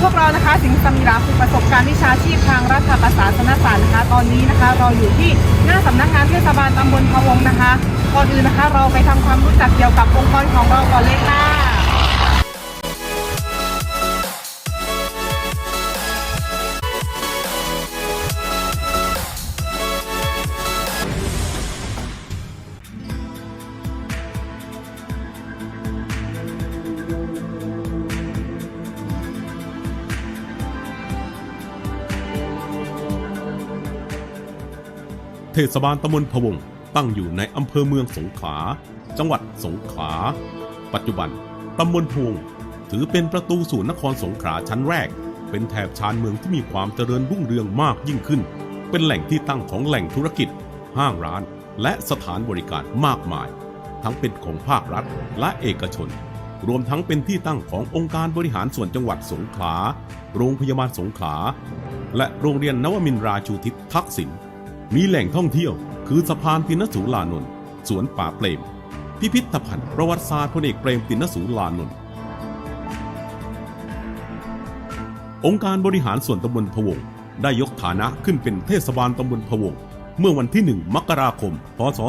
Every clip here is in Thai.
พวกเรานะคะสิงห์สมิราคือประสบการณ์วิชาชีพทางรัฐประศาสนศาสตร์นะคะ ตอนนี้นะคะ เราอยู่ที่หน้าสำนักงานเทศบาลตำบลพะวงนะคะก่อนอื่นนะคะ เราไปทำความรู้จักเกี่ยวกับองค์กรของเราก่อนเลยค่ะ ศบาลตำบลพะวงตั้งอยู่ในอำเภอเมืองสงขลา จังหวัดสงขลา ปัจจุบันตำบลพวงถือเป็นประตูสู่นครสงขลาชั้นแรก เป็นแถบชานเมืองที่มีความเจริญรุ่งเรืองมากยิ่งขึ้น เป็นแหล่งที่ตั้งของแหล่งธุรกิจ ห้างร้าน และสถานบริการมากมาย ทั้งเป็นของภาครัฐและเอกชน รวมทั้งเป็นที่ตั้งขององค์การบริหารส่วนจังหวัดสงขลา โรงพยาบาลสงขลา และโรงเรียนนวมินราชูทิศทักษิณ มีแหล่งท่องเที่ยว คือสะพานตินสูลานนท์สวนป่าเปรม พิพิธภัณฑ์ประวัติศาสตร์พลเอกเปรมตินสูลานนท์องค์การบริหารส่วนตำบลพะวง ได้ยกฐานะขึ้นเป็นเทศบาลตำบลพะวง เมื่อวันที่ 1 มกราคม พศ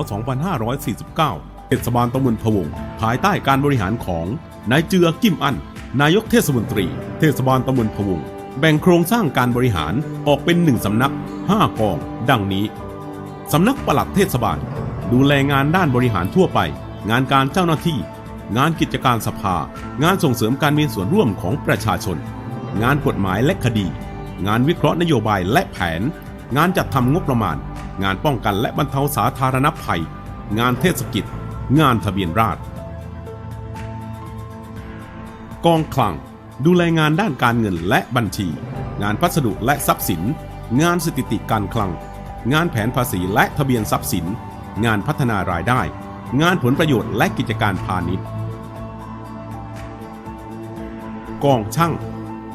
2549 เทศบาลตำบลพะวง ภายใต้การบริหารของนายเจือกิมอัน นายกเทศมนตรี เทศบาลตำบลพะวง แบ่งโครงสร้างการบริหารออกเป็นหนึ่งสำนัก 5 กอง ดังนี้ สำนักปลัดเทศบาล ดูแลงานด้านบริหารทั่วไป งานการเจ้าหน้าที่ งานกิจการสภา งานส่งเสริมการมีส่วนร่วมของประชาชน งานกฎหมายและคดี งานวิเคราะห์นโยบายและแผน งานจัดทำงบประมาณ งานป้องกันและบรรเทาสาธารณภัย งานเทศกิจ งานทะเบียนราษฎรกองคลัง ดูแลงานด้านการเงินและบัญชี งานพัสดุและทรัพย์สิน งานสถิติการคลัง งานแผนภาษีและทะเบียนทรัพย์สิน งานพัฒนารายได้ งานผลประโยชน์และกิจการพาณิชย์ กองช่าง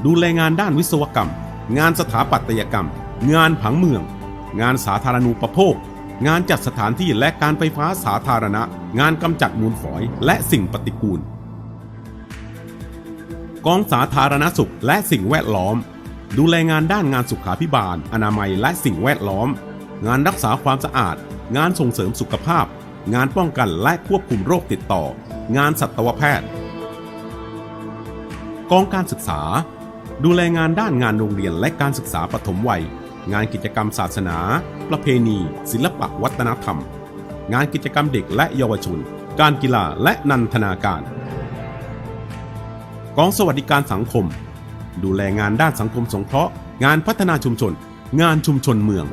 ดูแลงานด้านวิศวกรรม งานสถาปัตยกรรม งานผังเมือง งานสาธารณูปโภค งานจัดสถานที่และการไฟฟ้าสาธารณะ งานกำจัดมูลฝอย และสิ่งปฏิกูล กองสาธารณสุขและสิ่งแวดล้อม ดูแลงานด้านงานสุขาพิบาล อนามัยและสิ่งแวดล้อม งานรักษาความสะอาด งานส่งเสริมสุขภาพ งานป้องกันและควบคุมโรคติดต่อ งานสัตวแพทย์ กองการศึกษา ดูแลงานด้านงานโรงเรียนและการศึกษาปฐมวัย งานกิจกรรมศาสนา ประเพณี ศิลปะวัฒนธรรม งานกิจกรรมเด็กและเยาวชน การกีฬาและนันทนาการ กองสวัสดิการสังคม ดูแลงานด้านสังคมสงเคราะห์ งานพัฒนาชุมชน งานชุมชนเมือง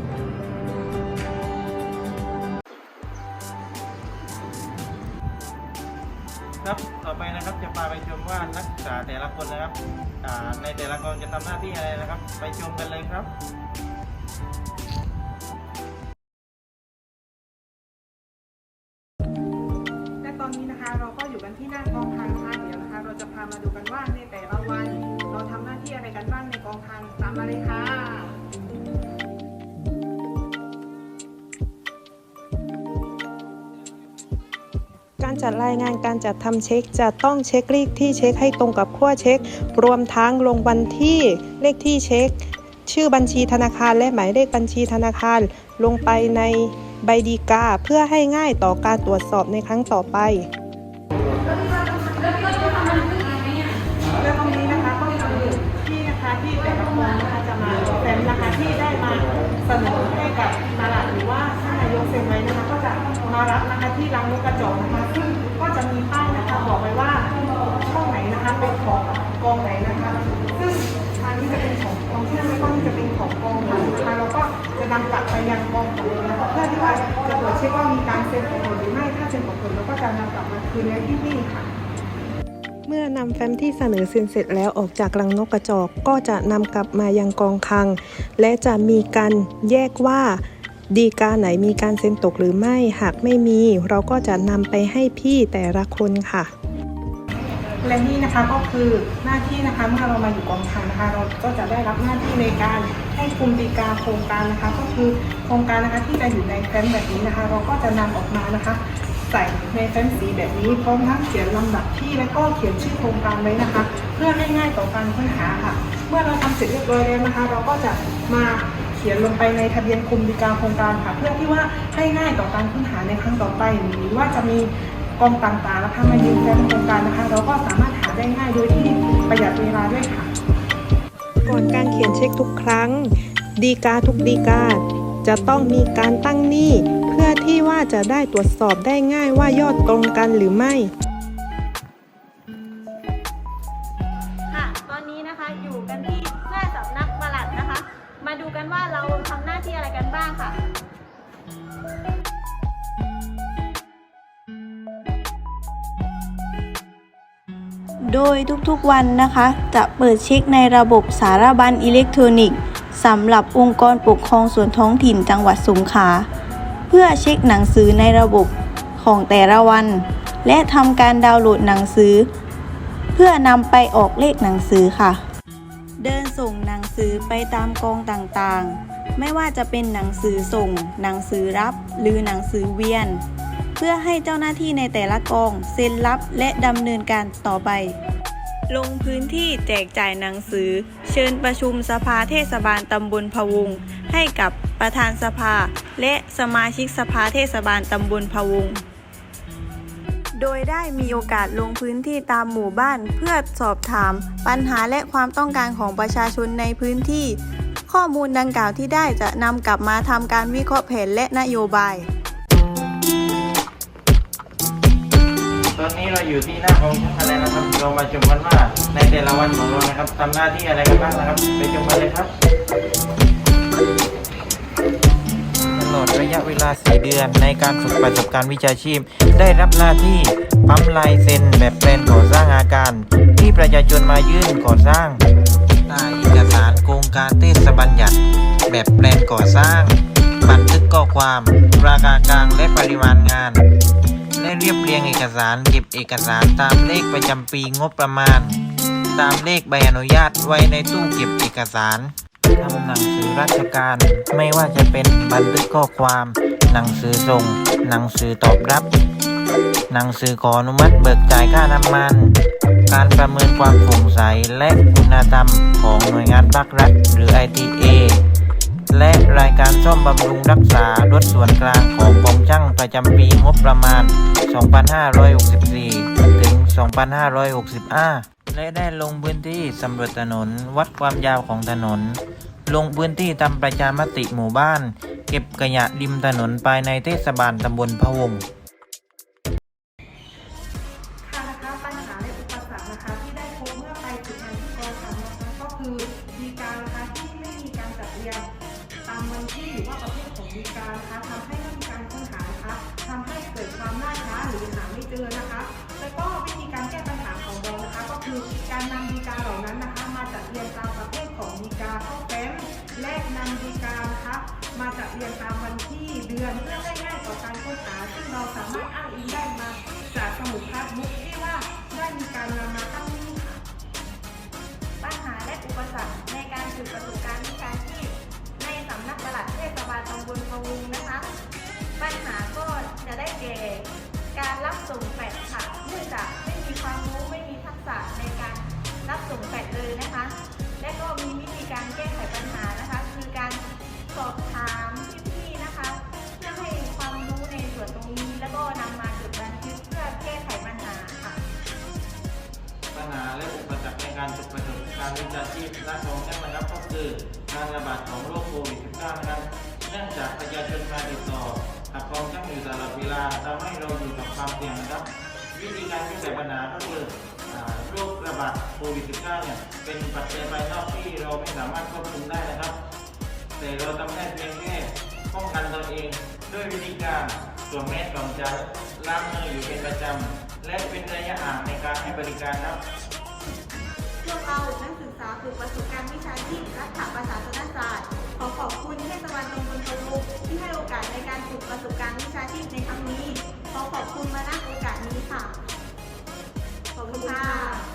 ครับต่อไปนะครับจะพาไปชมว่านักศึกษาแต่ละคนนะครับอ่าในแต่ละกองจะทำหน้าที่อะไรนะครับ ไปชมกันเลยครับ จัดรายงานการจัดทำเช็ค จะต้องเช็คเลขที่เช็คให้ตรงกับขั้วเช็ค รวมทั้งลงวันที่เลขที่เช็ค ชื่อบัญชีธนาคารและหมายเลขบัญชีธนาคารลงไปในใบดีกาเพื่อให้ง่ายต่อการตรวจสอบในครั้งต่อไปและตรงนี้นะคะก็คือที่นะคะที่แต่ละคนนะคะจะมาแฟ้มนะคะที่ได้มาเสนอให้กับตลาดหรือว่าท่านนายกเซ็นไว้นะคะก็จะมารับนะคะที่รังนกกระจอกนะคะ กองไหนนะคะ ซึ่งทางนี้จะเป็นของกองที่นั่นไม่ก็จะเป็นของกองค่ะนะคะเราก็จะนำกลับไปยังกองของเรานะคะเพื่อที่ว่าจะตรวจเช็คว่ามีการเซ็นของผลหรือไม่ถ้าเซ็นของผลเราก็จะนำกลับมาคืนไว้ที่นี่ค่ะเมื่อนำแฟ้มที่เสนอเซ็นเสร็จแล้วออกจากรังนกกระจอกก็จะนำกลับมายังกองคลัง และจะมีการแยกว่าดีกาไหนมีการเซ็นตกหรือไม่ หากไม่มี เราก็จะนำไปให้พี่แต่ละคนค่ะ และนี่นะคะก็คือหน้าที่นะคะเมื่อเรามาอยู่กองทัพนะคะ เราก็จะได้รับหน้าที่ในการให้คุมตีกาโครงการนะคะ ก็คือโครงการนะคะที่จะอยู่ในแฟ้มแบบนี้นะคะ เราก็จะนำออกมานะคะ ใส่ในแฟ้มสีแบบนี้พร้อมทั้งเขียนลำดับที่และก็เขียนชื่อโครงการไว้นะคะ เพื่อให้ง่ายต่อการค้นหาค่ะ เมื่อเราทำเสร็จเรียบร้อยแล้วนะคะ เราก็จะมาเขียนลงไปในทะเบียนคุมดีกาโครงการค่ะ เพื่อที่ว่าให้ง่ายต่อการค้นหาในครั้งต่อไปหรือว่าจะมี กองต่างๆนะคะมายืนแฟ้มโครงการนะคะ เราก็สามารถหาได้ง่ายโดยที่ประหยัดเวลาด้วยค่ะ ก่อนการเขียนเช็คทุกครั้ง ดีกาทุกดีกาจะต้องมีการตั้งหนี้เพื่อที่ว่าจะได้ตรวจสอบได้ง่ายว่ายอดตรงกันหรือไม่ ค่ะ ตอนนี้นะคะอยู่กันที่หน้าสำนักปลัดนะคะ มาดูกันว่าเราทำหน้าที่อะไรกันบ้างค่ะ โดยทุกๆวันนะคะ จะเปิดเช็คในระบบสารบัญอิเล็กทรอนิกส์สำหรับองค์กรปกครองส่วนท้องถิ่นจังหวัดสงขลาเพื่อเช็คหนังสือในระบบของแต่ละวัน และทำการดาวน์โหลดหนังสือ เพื่อนำไปออกเลขหนังสือค่ะ เดินส่งหนังสือไปตามกองต่างๆ ไม่ว่าจะเป็นหนังสือส่ง หนังสือรับ หรือหนังสือเวียน พื่อให้เจ้าหน้าที่ในแต่ละกองเซ็นรับและดำเนินการต่อไป ลงพื้นที่แจกจ่ายหนังสือ เชิญประชุมสภาเทศบาลตำบลพะวง ให้กับประธานสภา และสมาชิกสภาเทศบาลตำบลพะวงโดยได้มีโอกาสลงพื้นที่ตามหมู่บ้านเพื่อสอบถาม ปัญหาและความต้องการของประชาชนในพื้นที่ ข้อมูลดังกล่าวที่ได้จะนำกลับมาทำการวิเคราะห์แผนและนโยบาย อนนี้เราอยู่ที่หน้ากองช่างอะไรนะครับ เรามาชมกันว่าในแต่ละวันของเรานะครับทำหน้าที่อะไรกันบ้างนะครับ ไปชมกันเลยครับตลอดระยะเวลา 4 เดือน ในการฝึกประสบการณ์วิชาชีพ ได้รับหน้าที่ปั๊มลายเซ็นแบบแปลนก่อสร้างอาการ ที่ประชาชนมายื่นก่อสร้างตาเอกสารโครงการเทศบัญญัติ แบบแปลนก่อสร้าง บันทึกข้อความ ราคากลางและปริมาณงาน และเรียบเรียงเอกสาร เก็บเอกสารตามเลขประจำปีงบประมาณ ตามเลขใบอนุญาตไว้ในตู้เก็บเอกสารทำหนังสือราชการไม่ว่าจะเป็นบันทึกข้อความ หนังสือส่ง หนังสือตอบรับ หนังสือขออนุมัติเบิกจ่ายค่าน้ำมัน การประเมินความโปร่งใสและคุณธรรมของหน่วยงานภาครัฐ หรือ ITA และรายการซ่อมบำรุงรักษารถส่วนกลางของกรมช่างประจำปีงบประมาณ 2564 ถึง 2565 และได้ลงพื้นที่สำรวจถนน วัดความยาวของถนน ลงพื้นที่ทำประชามติหมู่บ้าน เก็บขยะริมถนนภายในเทศบาลตำบลพะวง ดีการนะคะทำให้ไม่มีการค้นหานะคะทำให้เกิดความล่าช้าหรือหาไม่เจอนะคะ แล้วก็วิธีการแก้ปัญหาของเรานะคะ ก็คือการนำดีการเหล่านั้นนะคะ มาจัดเรียงตามประเภทของดีกาเข้าแฟ้มและนำดีกานะคะมาจัดเรียงตามวันที่เดือนเพื่อให้ง่ายต่อการค้นหา ซึ่งเราสามารถอ้างอิงได้มาจากสมุดพาสบุ๊กที่ว่าได้มีการนำมาตั้งนี้ปัญหาและอุปสรรคในการฝึกประสบ การวิชาชีพและของช่างนะครับก็คือการระบาดของโรคโควิด -19 นะครับเนื่องจากประชาชนมาติดต่อกับกองช่างอยู่ตลอดเวลาทำให้เราอยู่กับความเสี่ยงนะครับ วิธีการแก้ไขปัญหาก็คือโรคระบาดโควิด -19 เนี่ยเป็นปัจจัยภายนอกที่เราไม่สามารถควบคุมได้นะครับ แต่เราทำได้เพียงแค่ป้องกันตัวเองด้วยวิธีการสวมแมสก่อนใช้ล้างมืออยู่เป็นประจำและเป็นระยะห่างในการให้บริการครับ เรานักศึกษาฝึกประสบการณ์วิชาชีพรัฐปาะศาสนศาสตร์ ขอขอบคุณเทศบาลตำบลตะลุกที่ให้โอกาสในการฝึกประสบการณ์วิชาชีพในครั้งนี้ ขอขอบคุณมาณโอกาสนี้ค่ะ ขอบคุณค่ะ